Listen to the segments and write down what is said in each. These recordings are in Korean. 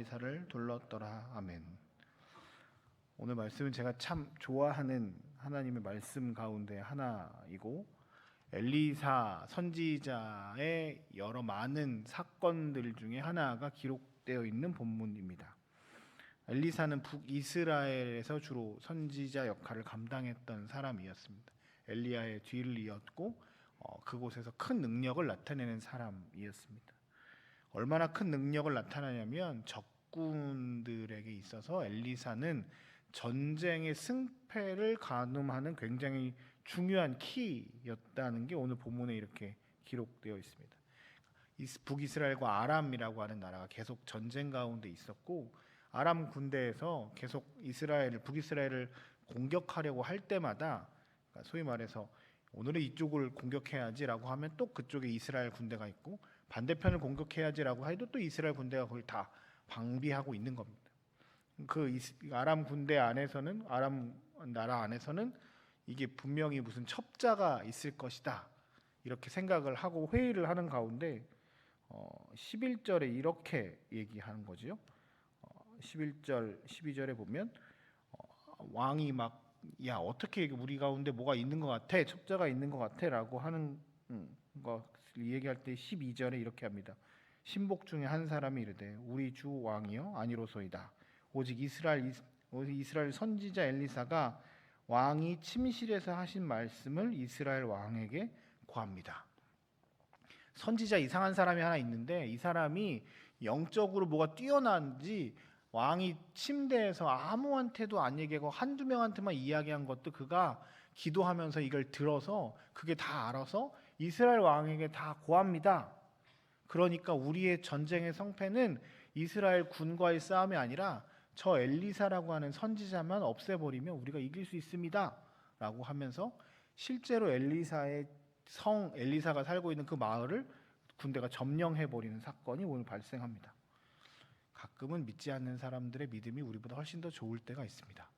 엘리사를 둘렀더라. 아멘. 오늘 말씀은 제가 참 좋아하는 하나님의 말씀 가운데 하나이고 엘리사 선지자의 여러 많은 사건들 중에 하나가 기록되어 있는 본문입니다. 엘리사는 북이스라엘에서 주로 선지자 역할을 감당했던 사람이었습니다. 엘리야의 뒤를 이었고 어, 그곳에서 큰 능력을 나타내는 사람이었습니다. 얼마나 큰 능력을 나타내냐면 적군들에게 있어서 엘리사는 전쟁의 승패를 가늠하는 굉장히 중요한 키였다는 게 오늘 본문에 이렇게 기록되어 있습니다. 이스- 북이스라엘과 아람이라고 하는 나라가 계속 전쟁 가운데 있었고 아람 군대에서 계속 이스라엘을 북이스라엘을 공격하려고 할 때마다 그러니까 소위 말해서 오늘은 이쪽을 공격해야지라고 하면 또 그쪽에 이스라엘 군대가 있고 반대편을 공격해야지라고 해도 또 이스라엘 군대가 그걸 다 방비하고 있는 겁니다. 그 아람 군대 안에서는 아람 나라 안에서는 이게 분명히 무슨 첩자가 있을 것이다 이렇게 생각을 하고 회의를 하는 가운데 어, 11절에 이렇게 얘기하는 거지요. 어, 11절, 12절에 보면 어, 왕이 막 야 어떻게 우리 가운데 뭐가 있는 것 같아 첩자가 있는 것 같아라고 하는 음, 것을 얘기할 때 12절에 이렇게 합니다. 신복 중에 한 사람이 이르되 우리 주 왕이요 아니로소이다. 오직 이스라엘 이스라엘 선지자 엘리사가 왕이 침실에서 하신 말씀을 이스라엘 왕에게 구합니다. 선지자 이상한 사람이 하나 있는데 이 사람이 영적으로 뭐가 뛰어난지 왕이 침대에서 아무한테도 안 얘기하고 한두 명한테만 이야기한 것도 그가 기도하면서 이걸 들어서 그게 다 알아서 이스라엘 왕에게 다 고합니다. 그러니까 우리의 전쟁의 성패는 이스라엘 군과의 싸움이 아니라 저 엘리사라고 하는 선지자만 없애버리면 우리가 이길 수 있습니다.라고 하면서 실제로 엘리사의 성 엘리사가 살고 있는 그 마을을 군대가 점령해 버리는 사건이 오늘 발생합니다. 가끔은 믿지 않는 사람들의 믿음이 우리보다 훨씬 더 좋을 때가 있습니다.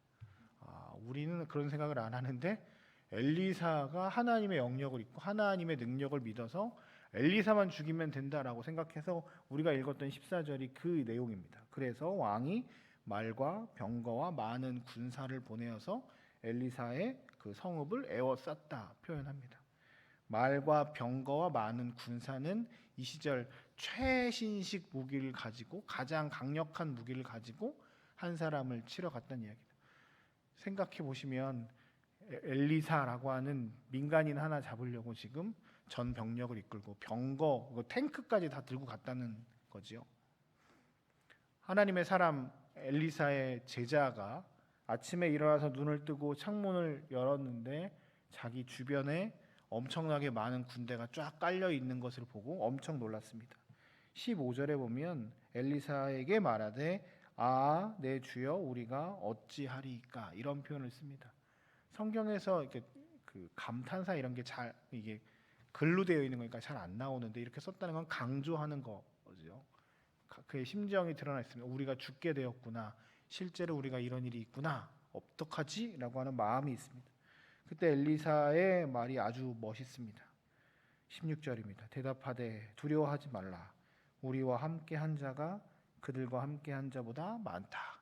아, 우리는 그런 생각을 안 하는데 엘리사가 하나님의 영역을 있고 하나님의 능력을 믿어서 엘리사만 죽이면 된다라고 생각해서 우리가 읽었던 14절이 그 내용입니다. 그래서 왕이 말과 병거와 많은 군사를 보내어서 엘리사의 그 성읍을 에워쌌다 표현합니다. 말과 병거와 많은 군사는 이 시절 최신식 무기를 가지고 가장 강력한 무기를 가지고 한 사람을 치러 갔다는 이야기다. 생각해 보시면 에- 엘리사라고 하는 민간인 하나 잡으려고 지금 전 병력을 이끌고 병거, 그 탱크까지 다 들고 갔다는 거지요. 하나님의 사람 엘리사의 제자가 아침에 일어나서 눈을 뜨고 창문을 열었는데 자기 주변에 엄청나게 많은 군대가 쫙 깔려 있는 것을 보고 엄청 놀랐습니다. 15절에 보면 엘리사에게 말하되 아 내 주여 우리가 어찌하리이까 이런 표현을 씁니다. 성경에서 이렇게 그 감탄사 이런 게 잘 이게 글로 되어 있는 거니까 잘 안 나오는데 이렇게 썼다는 건 강조하는 거죠. 가- 그의 심정이 드러나 있습니다. 우리가 죽게 되었구나. 실제로 우리가 이런 일이 있구나. 어떡하지?라고 하는 마음이 있습니다. 그때 엘리사의 말이 아주 멋있습니다. 16절입니다. 대답하되 두려워하지 말라. 우리와 함께 한 자가 그들과 함께 한 자보다 많다.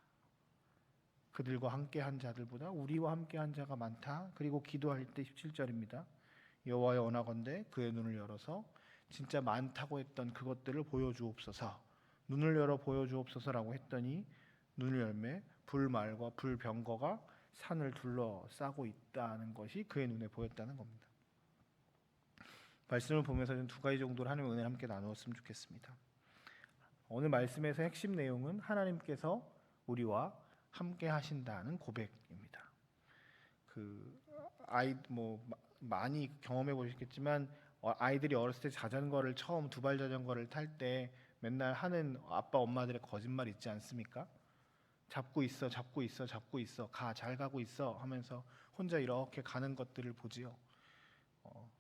그들과 함께 한 자들보다 우리와 함께 한 자가 많다. 그리고 기도할 때 17절입니다. 여호와여 원하건대 그의 눈을 열어서 진짜 많다고 했던 그것들을 보여주옵소서. 눈을 열어 보여주옵소서라고 했더니 눈을 열매 불말과 불병거가 산을 둘러싸고 있다는 것이 그의 눈에 보였다는 겁니다. 말씀을 보면서 좀두 가지 정도로 하나님의 은혜를 함께 나누었으면 좋겠습니다. 오늘 말씀에서 핵심 내용은 하나님께서 우리와 함께 하신다는 고백입니다. 그 아이 뭐 마- 많이 경험해 보셨겠지만 어, 아이들이 어렸을 때 자전거를 처음 두 발 자전거를 탈 때 맨날 하는 아빠 엄마들의 거짓말 있지 않습니까? 잡고 있어, 잡고 있어, 잡고 있어, 가, 잘 가고 있어 하면서 혼자 이렇게 가는 것들을 보지요. 어,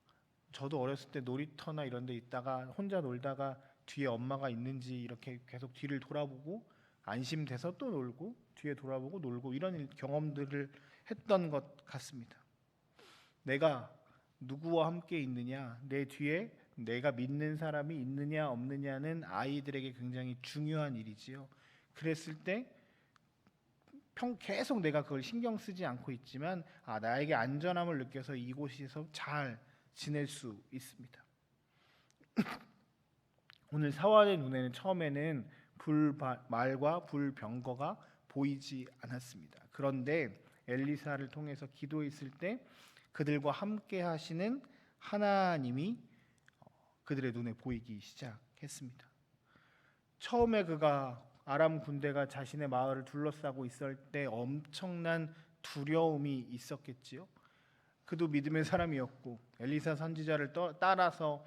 저도 어렸을 때 놀이터나 이런 데 있다가 혼자 놀다가 뒤에 엄마가 있는지 이렇게 계속 뒤를 돌아보고 안심돼서 또 놀고 뒤에 돌아보고 놀고 이런 일- 경험들을 했던 것 같습니다. 내가 누구와 함께 있느냐, 내 뒤에 내가 믿는 사람이 있느냐 없느냐는 아이들에게 굉장히 중요한 일이지요. 그랬을 때평 계속 내가 그걸 신경 쓰지 않고 있지만 아 나에게 안전함을 느껴서 이곳에서 잘 지낼 수 있습니다. 오늘 사환의 눈에는 처음에는 불말과 불병거가 보이지 않았습니다. 그런데 엘리사를 통해서 기도했을 때 그들과 함께 하시는 하나님이 어, 그들의 눈에 보이기 시작했습니다. 처음에 그가 아람 군대가 자신의 마을을 둘러싸고 있을 때 엄청난 두려움이 있었겠지요. 그도 믿음의 사람이었고 엘리사 선지자를 떠- 따라서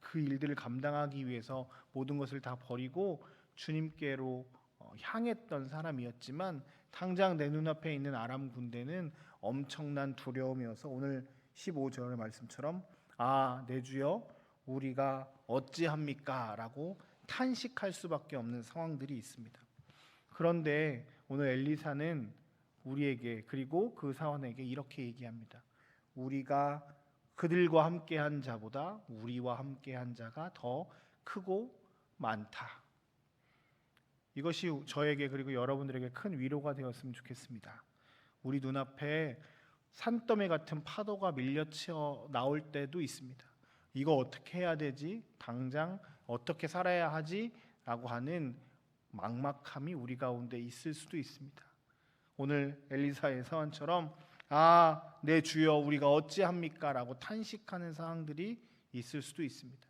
그 일들을 감당하기 위해서 모든 것을 다 버리고 주님께로 어, 향했던 사람이었지만 당장 내 눈앞에 있는 아람 군대는 엄청난 두려움이어서 오늘 15절의 말씀처럼 아 내 주여 우리가 어찌합니까라고 탄식할 수밖에 없는 상황들이 있습니다. 그런데 오늘 엘리사는 우리에게 그리고 그 사원에게 이렇게 얘기합니다. 우리가 그들과 함께한 자보다 우리와 함께한 자가 더 크고 많다. 이것이 저에게 그리고 여러분들에게 큰 위로가 되었으면 좋겠습니다. 우리 눈앞에 산더미 같은 파도가 밀려치어 나올 때도 있습니다. 이거 어떻게 해야 되지? 당장 어떻게 살아야 하지? 라고 하는 막막함이 우리 가운데 있을 수도 있습니다. 오늘 엘리사의 서원처럼 아, 내 주여 우리가 어찌합니까 라고 탄식하는 상황들이 있을 수도 있습니다.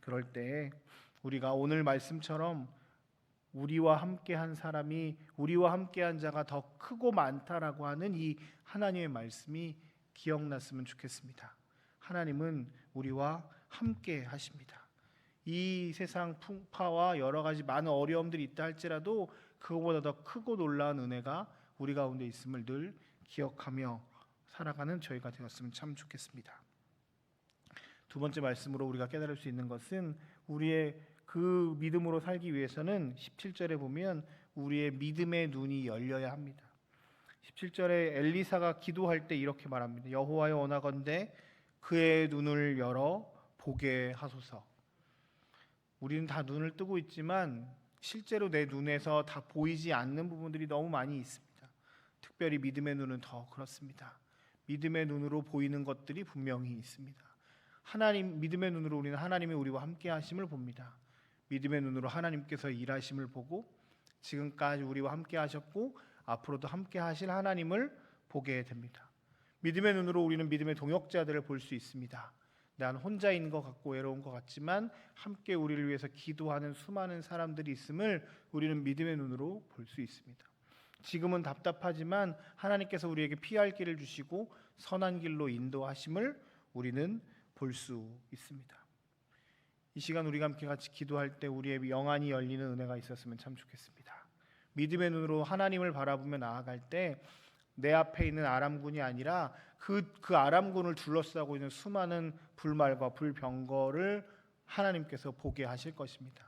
그럴 때 우리가 오늘 말씀처럼 우리와 함께 한 사람이 우리와 함께 한 자가 더 크고 많다라고 하는 이 하나님의 말씀이 기억났으면 좋겠습니다. 하나님은 우리와 함께 하십니다. 이 세상 풍파와 여러 가지 많은 어려움들이 있다 할지라도 그거보다 더 크고 놀라운 은혜가 우리 가운데 있음을 늘 기억하며 살아가는 저희가 되었으면 참 좋겠습니다. 두 번째 말씀으로 우리가 깨달을 수 있는 것은 우리의 그 믿음으로 살기 위해서는 17절에 보면 우리의 믿음의 눈이 열려야 합니다. 17절에 엘리사가 기도할 때 이렇게 말합니다. 여호와여 원하건대 그의 눈을 열어 보게 하소서. 우리는 다 눈을 뜨고 있지만 실제로 내 눈에서 다 보이지 않는 부분들이 너무 많이 있습니다. 특별히 믿음의 눈은 더 그렇습니다. 믿음의 눈으로 보이는 것들이 분명히 있습니다. 하나님 믿음의 눈으로 우리는 하나님이 우리와 함께 하심을 봅니다. 믿음의 눈으로 하나님께서 일하심을 보고 지금까지 우리와 함께 하셨고 앞으로도 함께 하실 하나님을 보게 됩니다. 믿음의 눈으로 우리는 믿음의 동역자들을 볼 수 있습니다. 난 혼자인 것 같고 외로운 것 같지만 함께 우리를 위해서 기도하는 수많은 사람들이 있음을 우리는 믿음의 눈으로 볼 수 있습니다. 지금은 답답하지만 하나님께서 우리에게 피할 길을 주시고 선한 길로 인도하심을 우리는 볼 수 있습니다. 이 시간 우리가 함께 같이 기도할 때 우리의 영안이 열리는 은혜가 있었으면 참 좋겠습니다. 믿음의 눈으로 하나님을 바라보며 나아갈 때 내 앞에 있는 아람군이 아니라 그, 그 아람군을 둘러싸고 있는 수많은 불말과 불병거를 하나님께서 보게 하실 것입니다.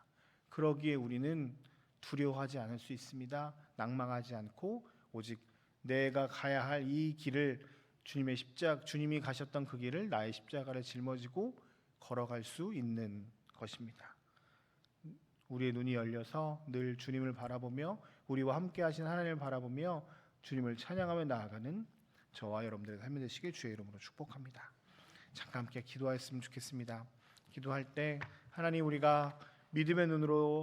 그러기에 우리는 두려워하지 않을 수 있습니다. 낭망하지 않고 오직 내가 가야 할 이 길을 주님의 십자 주님이 가셨던 그 길을 나의 십자가를 짊어지고 걸어갈 수 있는 것입니다. 우리의 눈이 열려서 늘 주님을 바라보며 우리와 함께 하신 하나님을 바라보며 주님을 찬양하며 나아가는 저와 여러분들의 삶이 되시길 주의 이름으로 축복합니다. 잠깐 함께 기도하였으면 좋겠습니다. 기도할 때 하나님 우리가 믿음의 눈으로